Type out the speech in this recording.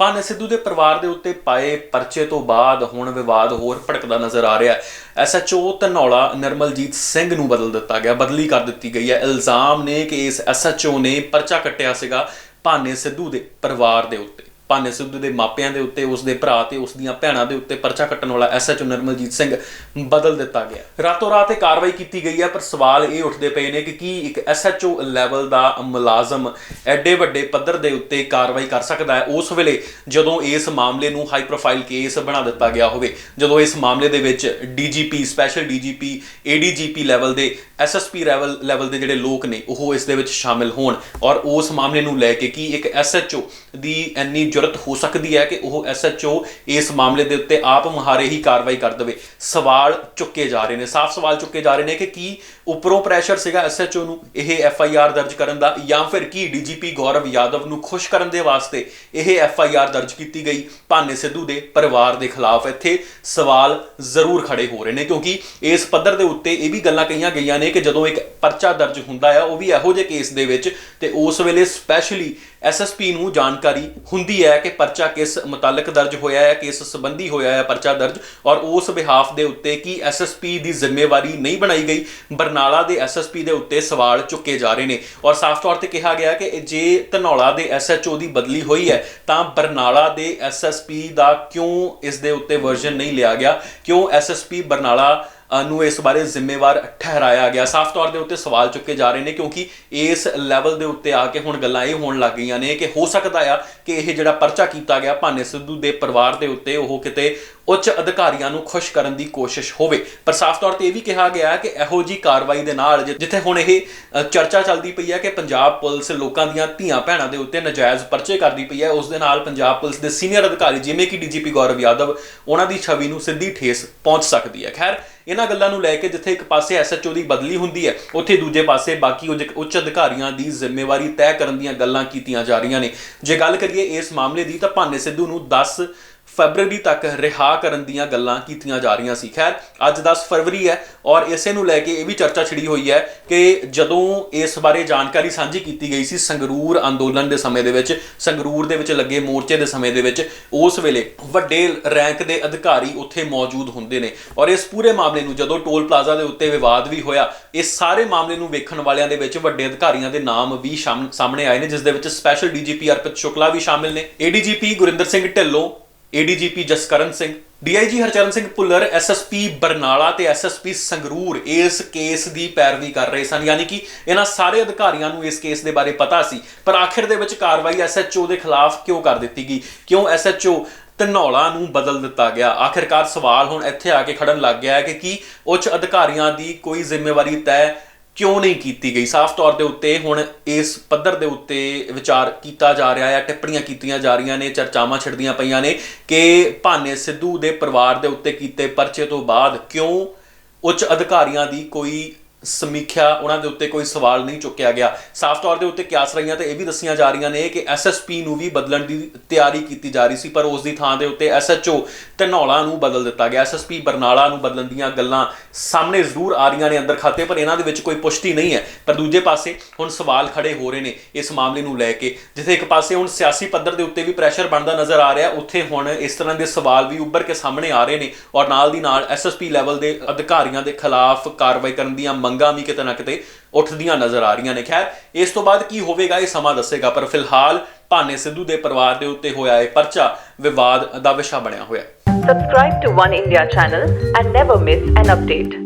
ਭਾਨੇ ਸਿੱਧੂ ਦੇ ਪਰਿਵਾਰ ਦੇ ਉੱਤੇ ਪਾਏ ਪਰਚੇ ਤੋਂ ਬਾਅਦ ਹੁਣ ਵਿਵਾਦ ਹੋਰ ਭੜਕਦਾ ਨਜ਼ਰ ਆ ਰਿਹਾ ਹੈ। ਐਸਐਚਓ ਧਨੌਲਾ ਨਿਰਮਲਜੀਤ ਸਿੰਘ ਨੂੰ ਬਦਲ ਦਿੱਤਾ ਗਿਆ, ਬਦਲੀ ਕਰ ਦਿੱਤੀ ਗਈ ਹੈ। ਇਲਜ਼ਾਮ ਨੇ ਕਿ ਇਸ ਐਸਐਚਓ ਨੇ ਪਰਚਾ ਕੱਟਿਆ ਸੀਗਾ ਭਾਨੇ ਸਿੱਧੂ ਦੇ ਪਰਿਵਾਰ ਦੇ ਉੱਤੇ। ਭਾਨੇ ਸਿੱਧੂ ਦੇ ਮਾਪਿਆਂ ਦੇ ਉੱਤੇ ਉਸ ਦੇ ਭਰਾ ਤੇ ਉਸ ਦੀਆਂ ਭੈਣਾਂ ਦੇ ਉੱਤੇ ਪਰਚਾ ਕੱਟਣ ਵਾਲਾ ਐਸਐਚਓ ਨਿਰਮਲਜੀਤ ਸਿੰਘ ਬਦਲ ਦਿੱਤਾ ਗਿਆ। ਰਾਤੋਂ ਰਾਤ ਇਹ ਕਾਰਵਾਈ ਕੀਤੀ ਗਈ ਹੈ, ਪਰ ਸਵਾਲ ਇਹ ਉੱਠਦੇ ਪਏ ਨੇ ਕਿ ਕੀ ਇੱਕ ਐਸਐਚਓ ਲੈਵਲ ਦਾ ਮੁਲਾਜ਼ਮ ਐਡੇ ਵੱਡੇ ਪੱਧਰ ਦੇ ਉੱਤੇ ਕਾਰਵਾਈ ਕਰ ਸਕਦਾ ਹੈ? ਉਸ ਵੇਲੇ ਜਦੋਂ ਇਸ ਮਾਮਲੇ ਨੂੰ ਹਾਈ ਪ੍ਰੋਫਾਈਲ ਕੇਸ ਬਣਾ ਦਿੱਤਾ ਗਿਆ ਹੋਵੇ, ਜਦੋਂ ਇਸ ਮਾਮਲੇ ਦੇ ਵਿੱਚ DGP special DGP ADGP level ਦੇ ਐਸਐਸਪੀ ਲੈਵਲ ਲੈਵਲ ਦੇ ਜਿਹੜੇ ਲੋਕ ਨੇ, ਉਹ ਇਸ ਦੇ ਵਿੱਚ ਸ਼ਾਮਿਲ ਹੋਣ। ਔਰ ਉਸ ਮਾਮਲੇ ਨੂੰ ਲੈ ਕੇ ਕੀ ਇੱਕ ਐਸਐਚਓ ਦੀ ਇੰਨੀ ਜੁਰਤ ਹੋ ਸਕਦੀ ਹੈ ਕਿ ਉਹ ਐਸਐਚਓ ਇਸ ਮਾਮਲੇ ਦੇ ਉੱਤੇ ਆਪ ਮੁਹਾਰੇ ਹੀ ਕਾਰਵਾਈ ਕਰ ਦੇਵੇ। ਸਵਾਲ ਚੁੱਕੇ ਜਾ ਰਹੇ ਨੇ। ਸਾਫ਼ ਸਵਾਲ ਚੁੱਕੇ ਜਾ ਰਹੇ ਨੇ ਕਿ ਕੀ ਉੱਪਰੋਂ ਪ੍ਰੈਸ਼ਰ ਸੀਗਾ ਐਸਐਚਓ ਨੂੰ ਇਹ ਐਫਆਈਆਰ ਦਰਜ ਕਰਨ ਦਾ ਜਾਂ ਫਿਰ ਕੀ ਡੀਜੀਪੀ ਗੌਰਵ ਯਾਦਵ ਨੂੰ ਖੁਸ਼ ਕਰਨ ਦੇ ਵਾਸਤੇ ਇਹ ਐਫਆਈਆਰ ਦਰਜ ਕੀਤੀ ਗਈ ਭਾਨੇ ਸਿੱਧੂ ਦੇ ਪਰਿਵਾਰ ਦੇ ਖਿਲਾਫ। ਇੱਥੇ ਸਵਾਲ ਜ਼ਰੂਰ ਖੜੇ ਹੋ ਰਹੇ ਨੇ ਕਿਉਂਕਿ ਇਸ ਪੱਧਰ ਦੇ ਉੱਤੇ ਇਹ ਵੀ ਗੱਲਾਂ ਕਹੀਆਂ ਗਈਆਂ ਨੇ ਕਿ ਜਦੋਂ ਇੱਕ ਪਰਚਾ ਦਰਜ ਹੁੰਦਾ ਆ ਉਹ ਵੀ ਇਹੋ ਜਿਹੇ ਕੇਸ ਦੇ ਵਿੱਚ ਤੇ ਉਸ ਵੇਲੇ ਸਪੈਸ਼ਲੀ ਐਸਐਸਪੀ ਨੂੰ ਜਾਣਕਾਰੀ ਹੁੰਦੀ ਹੈ ਕਿ ਪਰਚਾ ਕਿਸ ਮੁਤਲਕ ਦਰਜ ਹੋਇਆ ਹੈ, ਕਿਸ ਸੰਬੰਧੀ ਹੋਇਆ ਹੈ ਪਰਚਾ ਦਰਜ ਔਰ ਉਸ ਬਿਹਾਫ ਦੇ ਉੱਤੇ ਕੀ ਐਸਐਸਪੀ ਦੀ ਜ਼ਿੰਮੇਵਾਰੀ ਨਹੀਂ ਬਣਾਈ ਗਈ। ਬਰਨਾਲਾ ਦੇ ਐਸਐਸਪੀ ਦੇ ਉੱਤੇ ਸਵਾਲ ਚੁੱਕੇ ਜਾ ਰਹੇ ਨੇ ਔਰ ਸਾਫ਼ ਤੌਰ ਤੇ ਕਿਹਾ ਗਿਆ ਕਿ ਜੇ ਧਨੌਲਾ ਦੇ ਐਸਐਚਓ ਦੀ ਬਦਲੀ ਹੋਈ ਹੈ, ਤਾਂ ਬਰਨਾਲਾ ਦੇ ਐਸਐਸਪੀ ਦਾ ਕਿਉਂ ਇਸ ਦੇ ਉੱਤੇ ਵਰਜ਼ਨ ਨਹੀਂ ਲਿਆ ਗਿਆ? ਕਿਉਂ ਐਸਐਸਪੀ ਬਰਨਾਲਾ ਨੂੰ ਇਸ ਬਾਰੇ ਜ਼ਿੰਮੇਵਾਰ ਠਹਿਰਾਇਆ ਗਿਆ। ਸਾਫ਼ ਤੌਰ ਦੇ ਉੱਤੇ ਸਵਾਲ ਚੁੱਕੇ ਜਾ ਰਹੇ ਨੇ ਕਿਉਂਕਿ ਇਸ ਲੈਵਲ ਦੇ ਉੱਤੇ ਆ ਕੇ ਹੁਣ ਗੱਲਾਂ ਇਹ ਹੋਣ ਲੱਗ ਗਈਆਂ ਨੇ ਕਿ ਹੋ ਸਕਦਾ ਆ ਕਿ ਇਹ ਜਿਹੜਾ ਪਰਚਾ ਕੀਤਾ ਗਿਆ ਭਾਨੇ ਸਿੱਧੂ ਦੇ ਪਰਿਵਾਰ ਦੇ ਉੱਤੇ ਉਹ ਕਿਤੇ ਉੱਚ ਅਧਿਕਾਰੀਆਂ ਨੂੰ ਖੁਸ਼ ਕਰਨ ਦੀ ਕੋਸ਼ਿਸ਼ ਹੋਵੇ। ਪਰ ਸਾਫ਼ ਤੌਰ ਤੇ ਇਹ ਵੀ ਕਿਹਾ ਗਿਆ ਕਿ ਇਹੋ ਜੀ ਕਾਰਵਾਈ ਦੇ ਨਾਲ ਜਿੱਥੇ ਹੁਣ ਇਹ ਚਰਚਾ ਚੱਲਦੀ ਪਈ ਹੈ ਕਿ ਪੰਜਾਬ ਪੁਲਿਸ ਲੋਕਾਂ ਦੀਆਂ ਧੀਆਂ ਭੈਣਾਂ ਦੇ ਉੱਤੇ ਨਜਾਇਜ਼ ਪਰਚੇ ਕਰਦੀ ਪਈ ਹੈ, ਉਸ ਦੇ ਨਾਲ ਪੰਜਾਬ ਪੁਲਿਸ ਦੇ ਸੀਨੀਅਰ ਅਧਿਕਾਰੀ ਜਿਵੇਂ ਕਿ ਡੀਜੀਪੀ ਗੌਰਵ ਯਾਦਵ, ਉਹਨਾਂ ਦੀ ਛਵੀ ਨੂੰ ਸਿੱਧੀ ਠੇਸ ਪਹੁੰਚ ਸਕਦੀ ਹੈ। ਖੈਰ ਇਹਨਾਂ ਗੱਲਾਂ ਨੂੰ ਲੈ ਕੇ ਜਿੱਥੇ ਇੱਕ ਪਾਸੇ ਐਸਐਚਓ ਦੀ ਬਦਲੀ ਹੁੰਦੀ ਹੈ, ਉੱਥੇ ਦੂਜੇ ਪਾਸੇ ਬਾਕੀ ਉੱਚ- ਉੱਚ ਅਧਿਕਾਰੀਆਂ ਦੀ ਜ਼ਿੰਮੇਵਾਰੀ ਤੈਅ ਕਰਨ ਦੀਆਂ ਗੱਲਾਂ ਕੀਤੀਆਂ ਜਾ ਰਹੀਆਂ ਨੇ। ਜੇ ਗੱਲ ਕਰੀਏ ਇਸ ਮਾਮਲੇ ਦੀ, ਤਾਂ ਭਾਨੇ ਸਿੱਧੂ ਨੂੰ 10 ਫਰਵਰੀ ਤੱਕ ਰਿਹਾ ਕਰਨ ਦੀਆਂ ਗੱਲਾਂ ਕੀਤੀਆਂ ਜਾ ਰਹੀਆਂ ਸੀ। ਖੈਰ, ਅੱਜ 10 ਫਰਵਰੀ ਹੈ ਔਰ ਇਸੇ ਨੂੰ ਲੈ ਕੇ ਇਹ ਵੀ ਚਰਚਾ ਛਿੜੀ ਹੋਈ ਹੈ ਕਿ ਜਦੋਂ ਇਸ ਬਾਰੇ ਜਾਣਕਾਰੀ ਸਾਂਝੀ ਕੀਤੀ ਗਈ ਸੀ ਸੰਗਰੂਰ ਅੰਦੋਲਨ ਦੇ ਸਮੇਂ ਦੇ ਵਿੱਚ, ਸੰਗਰੂਰ ਦੇ ਵਿੱਚ ਲੱਗੇ ਮੋਰਚੇ ਦੇ ਸਮੇਂ ਦੇ ਵਿੱਚ, ਉਸ ਵੇਲੇ ਵੱਡੇ ਰੈਂਕ ਦੇ ਅਧਿਕਾਰੀ ਉੱਥੇ ਮੌਜੂਦ ਹੁੰਦੇ ਨੇ ਔਰ ਇਸ ਪੂਰੇ ਮਾਮਲੇ ਨੂੰ ਜਦੋਂ ਟੋਲ ਪਲਾਜ਼ਾ ਦੇ ਉੱਤੇ ਵਿਵਾਦ ਵੀ ਹੋਇਆ ਇਸ ਸਾਰੇ ਮਾਮਲੇ ਨੂੰ ਵੇਖਣ ਵਾਲਿਆਂ ਦੇ ਵਿੱਚ ਵੱਡੇ ਅਧਿਕਾਰੀਆਂ ਦੇ ਨਾਮ ਵੀ ਸ਼ਾਮ- ਸਾਹਮਣੇ ਆਏ ਨੇ, ਜਿਸ ਦੇ ਵਿੱਚ ਸਪੈਸ਼ਲ ਡੀਜੀਪੀ ਅਰਪਿਤ ਸ਼ੁਕਲਾ ਵੀ ਸ਼ਾਮਿਲ ਨੇ। ADGP Gurinder Singh Dhillon ADGP Jaskaran Singh DIG Harcharan Singh Bhullar SSP Barnala ਤੇ ਐਸਐਸਪੀ ਸੰਗਰੂਰ ਇਸ ਕੇਸ ਦੀ ਪੈਰਵੀ ਕਰ ਰਹੇ ਸਨ। ਯਾਨੀ ਕਿ ਇਹਨਾਂ ਸਾਰੇ ਅਧਿਕਾਰੀਆਂ ਨੂੰ ਇਸ ਕੇਸ ਦੇ ਬਾਰੇ ਪਤਾ ਸੀ, ਪਰ ਆਖਿਰ ਦੇ ਵਿੱਚ ਕਾਰਵਾਈ ਐਸਐਚਓ ਦੇ ਖਿਲਾਫ ਕਿਉਂ ਕਰ ਦਿੱਤੀ ਗਈ? ਕਿਉਂ ਐਸਐਚਓ ਧਨੌਲਾ ਨੂੰ ਬਦਲ ਦਿੱਤਾ ਗਿਆ? ਆਖਿਰਕਾਰ ਸਵਾਲ ਹੁਣ ਇੱਥੇ ਆ ਕੇ ਖੜਨ ਲੱਗ ਗਿਆ ਹੈ ਕਿ ਕੀ ਉੱਚ ਅਧਿਕਾਰੀਆਂ ਦੀ ਕੋਈ ਜ਼ਿੰਮੇਵਾਰੀ ਤੈਅ ਕਿਉਂ ਨਹੀਂ ਕੀਤੀ ਗਈ? ਸਾਫ਼ ਤੌਰ ਦੇ ਉੱਤੇ ਹੁਣ ਇਸ ਪੱਧਰ ਦੇ ਉੱਤੇ ਵਿਚਾਰ ਕੀਤਾ ਜਾ ਰਿਹਾ ਹੈ ਟਿੱਪਣੀਆਂ ਕੀਤੀਆਂ ਜਾ ਰਹੀਆਂ ਨੇ, ਚਰਚਾਵਾਂ ਛਿੜਦੀਆਂ ਪਈਆਂ ਨੇ ਕਿ ਭਾਨੇ ਸਿੱਧੂ ਦੇ ਪਰਿਵਾਰ ਦੇ ਉੱਤੇ ਕੀਤੇ ਪਰਚੇ ਤੋਂ ਬਾਅਦ ਕਿਉਂ ਉੱਚ ਅਧਿਕਾਰੀਆਂ ਦੀ ਕੋਈ ਸਮੀਖਿਆ, ਉਹਨਾਂ ਦੇ ਉੱਤੇ ਕੋਈ ਸਵਾਲ ਨਹੀਂ ਚੁੱਕਿਆ ਗਿਆ। ਸਾਫ਼ ਤੌਰ ਦੇ ਉੱਤੇ ਕਿਆਸ ਰਹੀਆਂ ਤੇ ਇਹ ਵੀ ਦੱਸੀਆਂ ਜਾ ਰਹੀਆਂ ਨੇ ਕਿ ਐਸਐਸਪੀ ਨੂੰ ਵੀ ਬਦਲਣ ਦੀ ਤਿਆਰੀ ਕੀਤੀ ਜਾ ਰਹੀ ਸੀ, ਪਰ ਉਸ ਦੀ ਥਾਂ ਦੇ ਉੱਤੇ ਐਸਐਚਓ ਧਨੌਲਾ ਨੂੰ ਬਦਲ ਦਿੱਤਾ ਗਿਆ। ਐਸਐਸਪੀ ਬਰਨਾਲਾ ਨੂੰ ਬਦਲਣ ਦੀਆਂ ਗੱਲਾਂ ਸਾਹਮਣੇ ਜ਼ਰੂਰ ਆ ਰਹੀਆਂ ਨੇ ਅੰਦਰ ਖਾਤੇ, ਪਰ ਇਹਨਾਂ ਦੇ ਵਿੱਚ ਕੋਈ ਪੁਸ਼ਟੀ ਨਹੀਂ ਹੈ। ਪਰ ਦੂਜੇ ਪਾਸੇ ਹੁਣ ਸਵਾਲ ਖੜੇ ਹੋ ਰਹੇ ਨੇ ਇਸ ਮਾਮਲੇ ਨੂੰ ਲੈ ਕੇ, ਜਿੱਥੇ ਇੱਕ ਪਾਸੇ ਹੁਣ ਸਿਆਸੀ ਪੱਧਰ ਦੇ ਉੱਤੇ ਵੀ ਪ੍ਰੈਸ਼ਰ ਬਣਦਾ ਨਜ਼ਰ ਆ ਰਿਹਾ, ਉੱਥੇ ਹੁਣ ਇਸ ਤਰ੍ਹਾਂ ਦੇ ਸਵਾਲ ਵੀ ਉੱਭਰ ਕੇ ਸਾਹਮਣੇ ਆ ਰਹੇ ਨੇ ਔਰ ਨਾਲ ਦੀ ਨਾਲ ਐਸਐਸਪੀ ਲੈਵਲ ਦੇ ਅਧਿਕਾਰੀਆਂ ਦੇ ਖਿਲਾਫ ਕਾਰਵਾਈ ਕਰਨ ਦੀਆਂ ਮੰਗਾਂ ਵੀ ਕਿਤੇ ਨਾ ਕਿਤੇ ਉੱਠਦੀਆਂ ਨਜ਼ਰ ਆ ਰਹੀਆਂ ਨੇ ਖੈਰ, ਇਸ ਤੋਂ ਬਾਅਦ ਕੀ ਹੋਵੇਗਾ, ਇਹ ਸਮਾਂ ਦੱਸੇਗਾ, ਪਰ ਫਿਲਹਾਲ ਭਾਨੇ ਸਿੱਧੂ ਦੇ ਪਰਿਵਾਰ ਦੇ ਉੱਤੇ ਹੋਇਆ ਇਹ ਪਰਚਾ, ਵਿਵਾਦ ਦਾ ਵਿਸ਼ਾ ਬਣਿਆ ਹੋਇਆ ਹੈ Subscribe to One India channel and never miss an update.